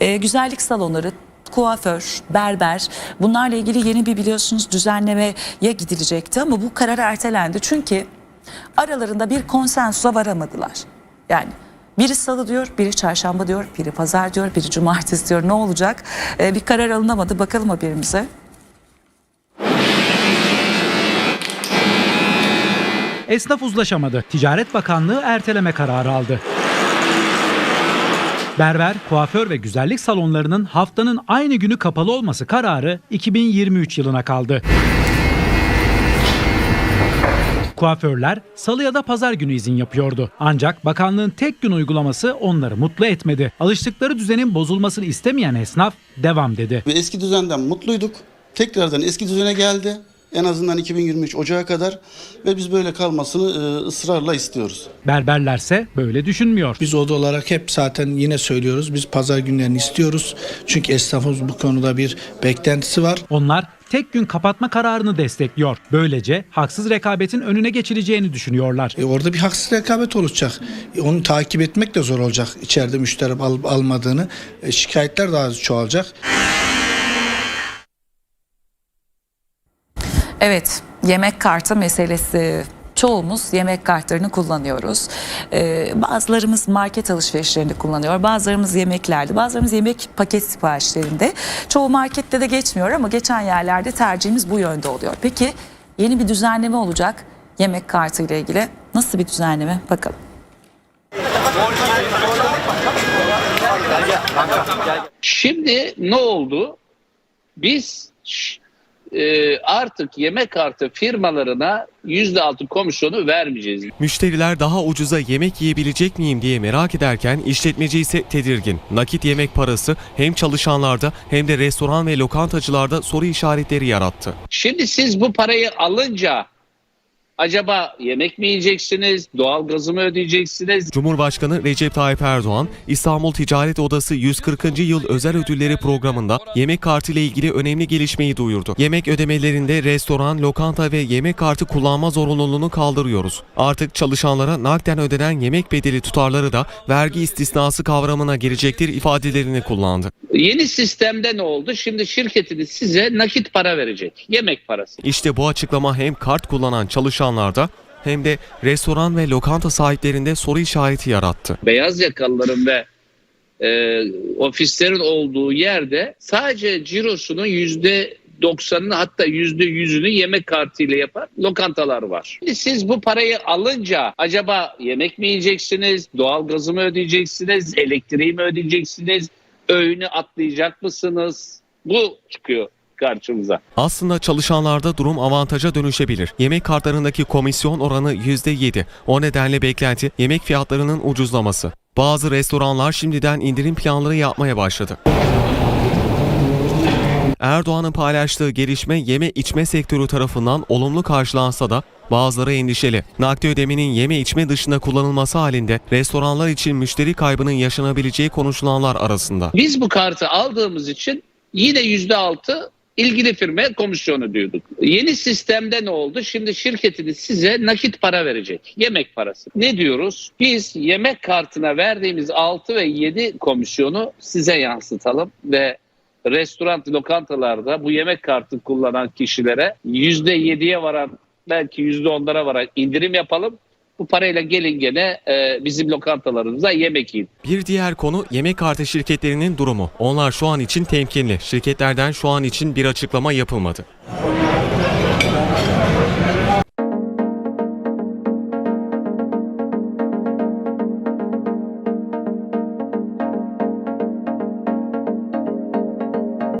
E, güzellik salonları, kuaför, berber bunlarla ilgili yeni bir biliyorsunuz düzenlemeye gidilecekti ama bu karar ertelendi. Çünkü aralarında bir konsensusa varamadılar. Yani biri salı diyor, biri çarşamba diyor, biri pazar diyor, biri cumartesi diyor. Ne olacak? E, bir karar alınamadı. Bakalım haberimize. Esnaf uzlaşamadı. Ticaret Bakanlığı erteleme kararı aldı. Berber, kuaför ve güzellik salonlarının haftanın aynı günü kapalı olması kararı 2023 yılına kaldı. Kuaförler salı ya da pazar günü izin yapıyordu. Ancak bakanlığın tek gün uygulaması onları mutlu etmedi. Alıştıkları düzenin bozulmasını istemeyen esnaf devam dedi. Eski düzenden mutluyduk. Tekrardan eski düzene geldi. En azından 2023 Ocağı kadar ve biz böyle kalmasını e, ısrarla istiyoruz. Berberlerse böyle düşünmüyor. Biz oda olarak hep zaten yine söylüyoruz. Biz pazar günlerini istiyoruz. Çünkü esnafımız bu konuda bir beklentisi var. Onlar tek gün kapatma kararını destekliyor. Böylece haksız rekabetin önüne geçileceğini düşünüyorlar. E orada bir haksız rekabet olacak. E onu takip etmek de zor olacak. İçeride müşteri alıp almadığını. E şikayetler daha çoğalacak. Evet, yemek kartı meselesi. Çoğumuz yemek kartlarını kullanıyoruz. Ee, bazılarımız market alışverişlerinde kullanıyor. Bazılarımız yemeklerde, bazılarımız yemek paket siparişlerinde. Çoğu markette de geçmiyor ama geçen yerlerde tercihimiz bu yönde oluyor. Peki yeni bir düzenleme olacak yemek kartı ile ilgili. Nasıl bir düzenleme? Bakalım. Şimdi ne oldu? Biz e, artık yemek kartı firmalarına %6 komisyonu vermeyeceğiz. Müşteriler daha ucuza yemek yiyebilecek miyim diye merak ederken işletmeci ise tedirgin. Nakit yemek parası hem çalışanlarda hem de restoran ve lokantacılarda soru işaretleri yarattı. Şimdi siz bu parayı alınca acaba yemek mi yiyeceksiniz, doğalgazı mı ödeyeceksiniz? Cumhurbaşkanı Recep Tayyip Erdoğan, İstanbul Ticaret Odası 140. Yıl Özel Ödülleri programında yemek kartı ile ilgili önemli gelişmeyi duyurdu. Yemek ödemelerinde restoran, lokanta ve yemek kartı kullanma zorunluluğunu kaldırıyoruz. Artık çalışanlara nakden ödenen yemek bedeli tutarları da vergi istisnası kavramına girecektir ifadelerini kullandı. Yeni sistemde ne oldu? Şimdi şirketiniz size nakit para verecek. Yemek parası. İşte bu açıklama hem kart kullanan çalışanlarda hem de restoran ve lokanta sahiplerinde soru işareti yarattı. Beyaz yakalıların ve e, ofislerin olduğu yerde sadece cirosunun yüzde 90'ını hatta yüzde yüzünü yemek kartıyla yapan lokantalar var. Şimdi siz bu parayı alınca acaba yemek mi yiyeceksiniz, doğalgazı mı ödeyeceksiniz, elektriği mi ödeyeceksiniz, öğünü atlayacak mısınız? Bu çıkıyor karşımıza. Aslında çalışanlarda durum avantaja dönüşebilir. Yemek kartlarındaki komisyon oranı %7. O nedenle beklenti yemek fiyatlarının ucuzlaması. Bazı restoranlar şimdiden indirim planları yapmaya başladı. Erdoğan'ın paylaştığı gelişme yeme içme sektörü tarafından olumlu karşılansa da bazıları endişeli. Nakdi ödemenin yeme içme dışında kullanılması halinde restoranlar için müşteri kaybının yaşanabileceği konuşulanlar arasında. Biz bu kartı aldığımız için yine yüzde altı ilgili firmaya komisyon ödüyorduk. Yeni sistemde ne oldu? Şimdi şirketiniz size nakit para verecek. Yemek parası. Ne diyoruz? Biz yemek kartına verdiğimiz 6 ve 7 komisyonu size yansıtalım ve restoran, lokantalarda bu yemek kartı kullanan kişilere %7'ye varan belki %10'lara varan indirim yapalım. Bu parayla gelin gene e, bizim lokantalarımıza yemek yiyin. Bir diğer konu yemek kartı şirketlerinin durumu. Onlar şu an için temkinli. Şirketlerden şu an için bir açıklama yapılmadı.